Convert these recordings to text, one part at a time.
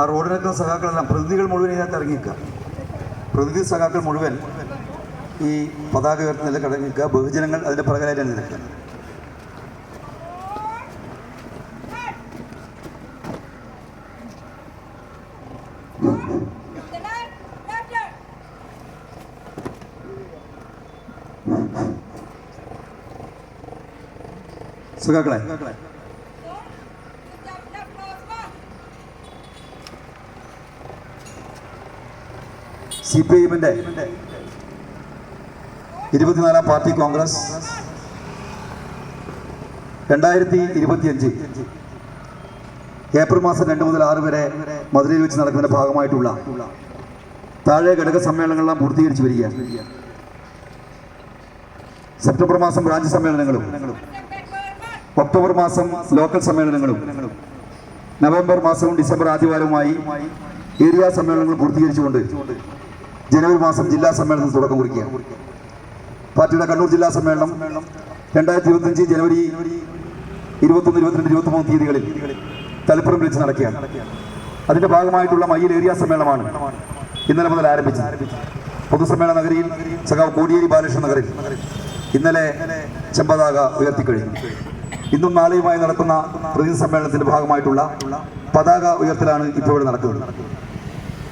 ആ റോഡിനൊക്കെ സഖാക്കളെല്ലാം പ്രതിനിധികൾ മുഴുവൻ ഇതിനകത്ത് ഇറങ്ങിക്കുക പ്രതിനിധി സഖാക്കൾ മുഴുവൻ ഈ പതാക ഉയർത്തി നില കടങ്ങിക്കുക ബഹുജനങ്ങൾ അതിന്റെ പ്രകാരം നിൽക്കുക. സഖാക്കളെ സി പി ഐഎമ്മിന്റെ ഇരുപത്തിനാലാം പാർട്ടി കോൺഗ്രസ് രണ്ടായിരത്തി ഇരുപത്തിയഞ്ച് ഏപ്രിൽ മാസം രണ്ട് മുതൽ ആറ് വരെ മധുരയിൽ വെച്ച് നടക്കുന്നതിന്റെ ഭാഗമായിട്ടുള്ള താഴെ ഘടക സമ്മേളനങ്ങളെല്ലാം പൂർത്തീകരിച്ചു വരികയാണ്. സെപ്റ്റംബർ മാസം ബ്രാഞ്ച് സമ്മേളനങ്ങളും ഒക്ടോബർ മാസം ലോക്കൽ സമ്മേളനങ്ങളും നവംബർ മാസവും ഡിസംബർ ആദ്യവാരവുമായി ഏരിയ സമ്മേളനങ്ങൾ പൂർത്തീകരിച്ചുകൊണ്ട് ജനുവരി മാസം ജില്ലാ സമ്മേളനത്തിന് തുടക്കം കുറിക്കുക പാർട്ടിയുടെ കണ്ണൂർ ജില്ലാ സമ്മേളനം രണ്ടായിരത്തി ഇരുപത്തിയഞ്ച് ജനുവരി ഇരുപത്തൊന്ന് ഇരുപത്തിരണ്ട് ഇരുപത്തിമൂന്ന് തീയതികളിൽ തലപ്പുറം വിളിച്ച് നടക്കുകയാണ്. അതിന്റെ ഭാഗമായിട്ടുള്ള മയ്യിൽ ഏരിയ സമ്മേളനമാണ് ഇന്നലെ മുതൽ ആരംഭിച്ചത്. പൊതുസമ്മേളന നഗരിയിൽ സഖാവ് കോടിയേരി ബാലകൃഷ്ണ നഗറിൽ ഇന്നലെ ചെമ്പതാക ഉയർത്തിക്കഴിഞ്ഞു. ഇന്നും നാളെയുമായി നടക്കുന്ന പ്രതിനിധി സമ്മേളനത്തിന്റെ ഭാഗമായിട്ടുള്ള പതാക ഉയർത്തലാണ് ഇപ്പോൾ നടക്കുന്നത്.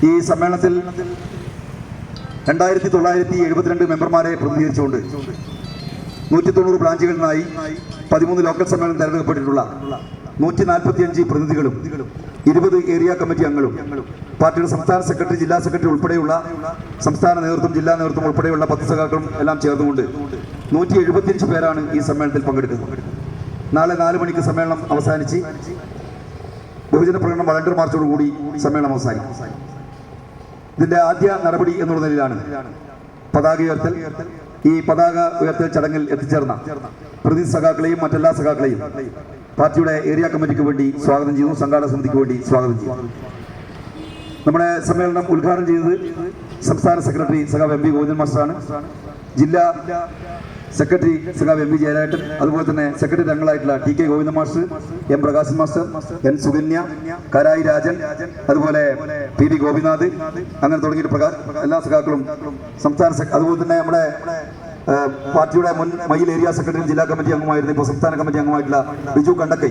ഈ സമ്മേളനത്തിൽ രണ്ടായിരത്തി തൊള്ളായിരത്തി എഴുപത്തിരണ്ട് മെമ്പർമാരെ പ്രതിനിധീകരിച്ചുകൊണ്ട് നൂറ്റി തൊണ്ണൂറ് ബ്രാഞ്ചുകളിൽ നിന്നായി പതിമൂന്ന് ലോക്കൽ സമ്മേളനം തെരഞ്ഞെടുക്കപ്പെട്ടിട്ടുള്ള നൂറ്റി നാൽപ്പത്തി അഞ്ച് പ്രതിനിധികളും ഇരുപത് ഏരിയ കമ്മിറ്റി അംഗങ്ങളും പാർട്ടിയുടെ സംസ്ഥാന സെക്രട്ടറി ജില്ലാ സെക്രട്ടറി ഉൾപ്പെടെയുള്ള സംസ്ഥാന നേതൃത്വം ജില്ലാ നേതൃത്വം ഉൾപ്പെടെയുള്ള പത്ത് സഖാക്കളും എല്ലാം ചേർന്നുകൊണ്ട് നൂറ്റി എഴുപത്തിയഞ്ച് പേരാണ് ഈ സമ്മേളനത്തിൽ പങ്കെടുക്കുന്നത്. നാളെ നാല് മണിക്ക് സമ്മേളനം അവസാനിച്ച് ബഹുജന പ്രകടനം വളണ്ടർ മാർച്ചോടുകൂടി സമ്മേളനം അവസാനിക്കും. ഇതിന്റെ ആദ്യ നടപടി എന്നുള്ള നിലയിലാണ്. പതാക ഉയർത്തൽ. ഈ പതാക ഉയർത്തൽ ചടങ്ങിൽ എത്തിച്ചേർന്ന പ്രതി സഖാക്കളെയും മറ്റെല്ലാ സഖാക്കളെയും പാർട്ടിയുടെ ഏരിയ കമ്മിറ്റിക്ക് വേണ്ടി സ്വാഗതം ചെയ്യുന്നു. സംഘാടക സമിതിക്ക് വേണ്ടി സ്വാഗതം ചെയ്യുന്നു. നമ്മുടെ സമ്മേളനം ഉദ്ഘാടനം ചെയ്തത് സംസ്ഥാന സെക്രട്ടറി സഖാവ് എം പി ഗോവിന്ദൻ മാസ്റ്ററാണ്. ജില്ലാ സെക്രട്ടറി സഖാവ് എം പി ജയരാജൻ അതുപോലെ തന്നെ secretary അംഗങ്ങളായിട്ടുള്ള T K Govinda master M Prakashan master N Sukanya Karayi Rajan അതുപോലെ പി ഡി ഗോപിനാഥ് അങ്ങനെ തുടങ്ങിയിട്ട് എല്ലാ സഖാക്കളും സംസ്ഥാന അതുപോലെ തന്നെ നമ്മുടെ പാർട്ടിയുടെ മുൻ മയിൽ ഏരിയ സെക്രട്ടറി ജില്ലാ കമ്മിറ്റി അംഗമായിരുന്നു ഇപ്പോൾ സംസ്ഥാന കമ്മിറ്റി അംഗമായിട്ടുള്ള ബിജു കണ്ടക്കൈ.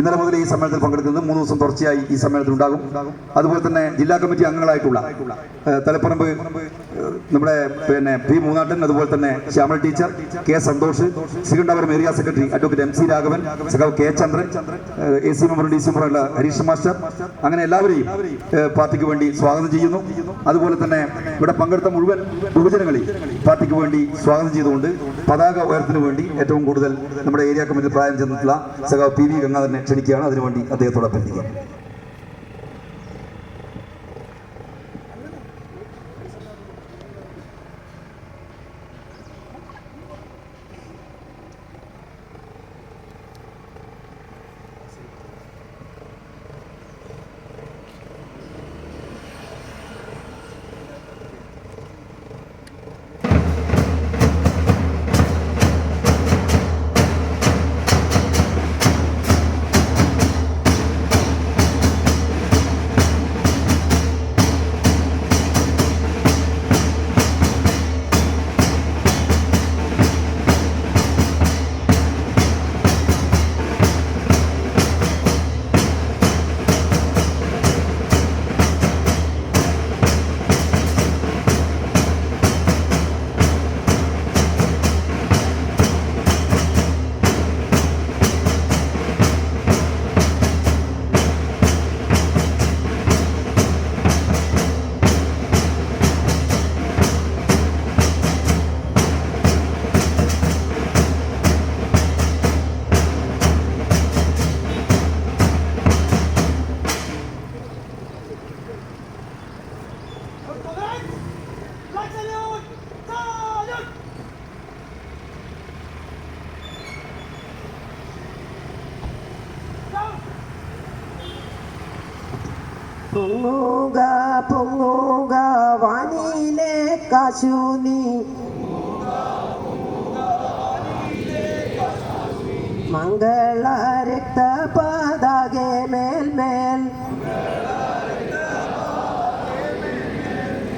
ഇന്നലെ മുതൽ ഈ സമ്മേളനത്തിൽ പങ്കെടുക്കുന്നത് മൂന്ന് ദിവസം തുടർച്ചയായി ഈ സമ്മേളനത്തിൽ ഉണ്ടാകും. അതുപോലെ തന്നെ ജില്ലാ കമ്മിറ്റി അംഗങ്ങളായിട്ടുള്ള തലപ്പറമ്പ് നമ്മുടെ പിന്നെ പി മൂന്നാട്ടൻ അതുപോലെ തന്നെ Shyamal teacher K Santhosh Sreekandapuram area secretary advocate M C Raghavan സഖാവ് K Chandran A C member D C മെമ്പറുള്ള Harish master. അങ്ങനെ എല്ലാവരെയും പാർട്ടിക്ക് വേണ്ടി സ്വാഗതം ചെയ്യുന്നു. അതുപോലെ തന്നെ ഇവിടെ പങ്കെടുത്ത മുഴുവൻ ബഹുജനങ്ങളെയും പാർട്ടിക്ക് വേണ്ടി സ്വാഗതം ചെയ്തുകൊണ്ട് പതാക ഉയർത്തിനു വേണ്ടി ഏറ്റവും കൂടുതൽ നമ്മുടെ ഏരിയ കമ്മിറ്റി പ്രായം ചെന്നിട്ടുള്ള സഖാവ് പി വി ഗംഗാധരനെ ക്ഷണിക്കുകയാണ്. അതിനുവേണ്ടി അദ്ദേഹത്തോട് അഭ്യർത്ഥിക്കുക പൊങ്ങുക പൊങ്ങുക വാനിലെ കാശു മംഗള രക്ത പാതാകെ മേൽമേൽ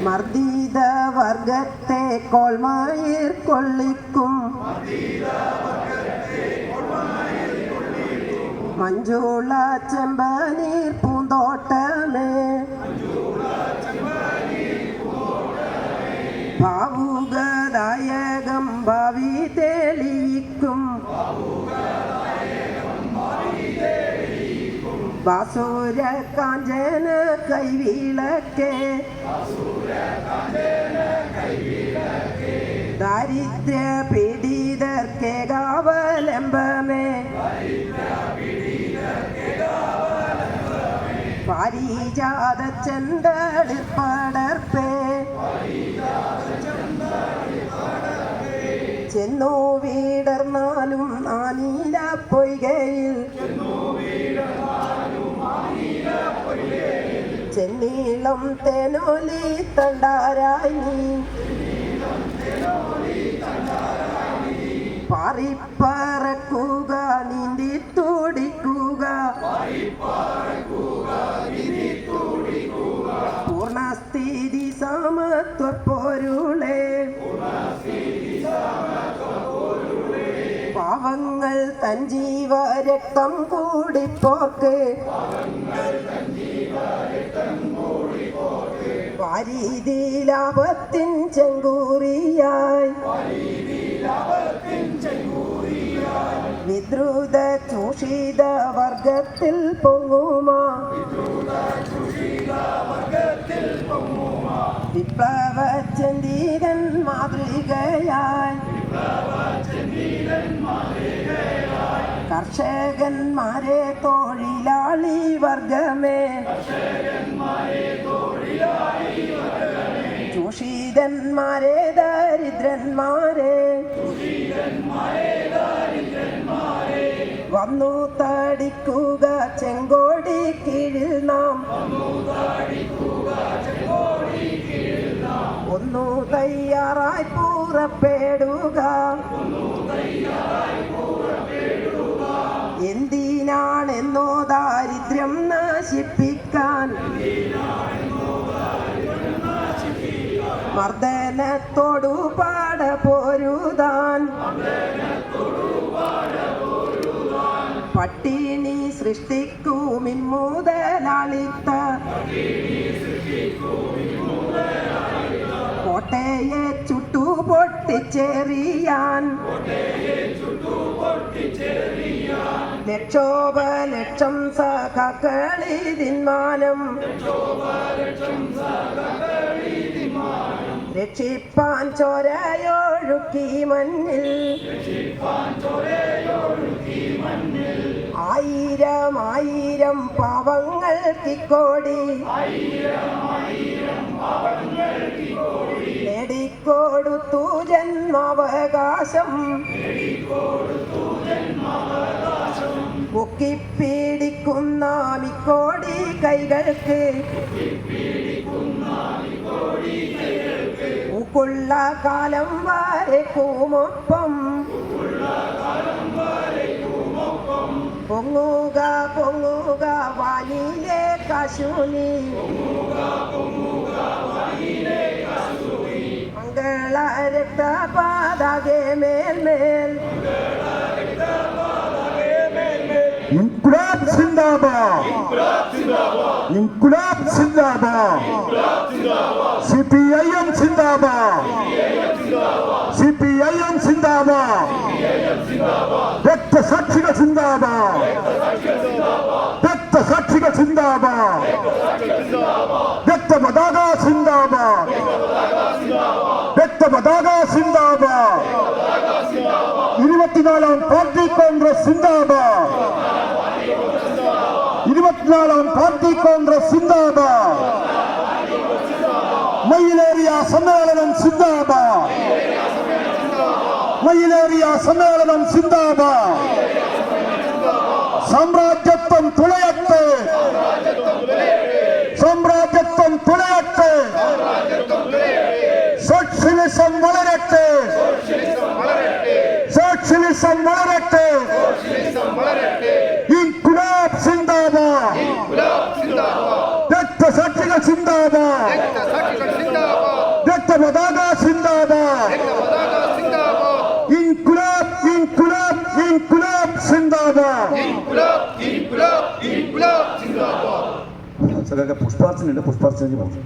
മർദ്ദിത വർഗത്തെ കോൾമായിർ കൊള്ളിക്കും. മഞ്ജുള ചെമ്പനീർ പൂന്തോട്ടമേ. ഭാവുകദായകം ഭാവി തെളിയിക്കും. വാസൂര കാഞ്ചന കൈവിളക്കേ. ദാരിദ്ര്യ പീഡിതർക്കെ കാവലംബമേ പാരിജാത ചെന്തളിപ്പടർപ്പേ ചെന്നു വീടർന്നാലും നാനീല പൊയ്കയിൽ. ചെന്നീളം തേനോലി തണ്ടാരായി നീ. പാറിപ്പറക്കുക തൻ ജീവ രക്തം കൂടിപ്പോക്ക്. വാരീതിലാപത്തിൻ ചെങ്കൂറിയായി. വിദ്രുത ചൂഷിത വർഗത്തിൽ പൊങ്ങുമാ. വിപ്ലവ ചന്ദീരൻ മാതൃകയായി. കർഷകന്മാരെ തൊഴിലാളി വർഗമേ. ചൂഷിതന്മാരെ ദരിദ്രന്മാരെ. വന്നു തടിക്കുക ചെങ്കോടി കീഴിൽ നാം. ഒന്നു തയ്യാറായി പുറപ്പെടുക. എന്തിനാണെന്നോ ദാരിദ്ര്യം നശിപ്പിക്കാൻ. മർദ്ദനത്തോടു പാട പോരുതാൻ. പട്ടിണി സൃഷ്ടിക്കുമിൻ മുതലാളിത്ത കോട്ടയെ ചുട്ടു പൊട്ടിച്ചെറിയാൻ. ലക്ഷോപ ലക്ഷം സഖകളിതിന്മാനം. രക്ഷിപ്പാൻ ചോരയൊഴുക്കി മണ്ണിൽ. ആയിരം ആയിരം പാവങ്ങൾക്ക് കോടി നേടിക്കൊടുത്തു ജന്മാവകാശം. പൊക്കിപ്പീടിക്കുന്ന മിക്കോടി കൈകൾക്ക്. ഉക്കുള്ള കാലം വരക്കുമൊപ്പം പൊങ്ങുക പൊങ്ങുക വാനിലെ കശുനി. രക്തപാതകെ ಮೇಲ್ಮೇಲ್ ഇൻകുലാബ് സിന്ദാബാദ്. ഇൻകുലാബ് സിന്ദാബാദ്. സി പി ഐ എം സിന്ദാബാദ്. സി പി ഐ എം സിന്ദാബാദ്. രക്തസാക്ഷികൾ സിന്ദാബാദ്. രക്തസാക്ഷികൾ സിന്ദാബാദ്. രക്തപതാക സിന്ദാബാദ്. രക്തപതാക സിന്ദാബാദ് ഇരുപത്തിനാലാം പാർട്ടി കോൺഗ്രസ് സിന്ദാബാദ് ഇരുപത്തിനാലാം പാർട്ടി കോൺഗ്രസ് സിന്ദാബാദ് മയിലേറിയ സമ്മേളനം സിന്ദാബാദ് മയിലേറിയ സമ്മേളനം സിന്ദാബാദ് സാമ്രാജ്യത്വം തുളയട്ടെ സാമ്രാജ്യത്വം വളരട്ടെ സോഷ്യലിസം വളരട്ടെ ഇൻകുലാബ് സിന്ദാബാദ് രക്തസാക്ഷികൾ സിന്ദാബാദ് രക്തപതാക സിന്ദാബാദ് ഇൻകുലാബ് ഇൻകുലാബ് ഇൻകുലാബ് സിന്ദാബാദ് സഖാക്ക പുഷ്പാർച്ചനയുണ്ട് പുഷ്പാർച്ചനയ്ക്ക് പോകും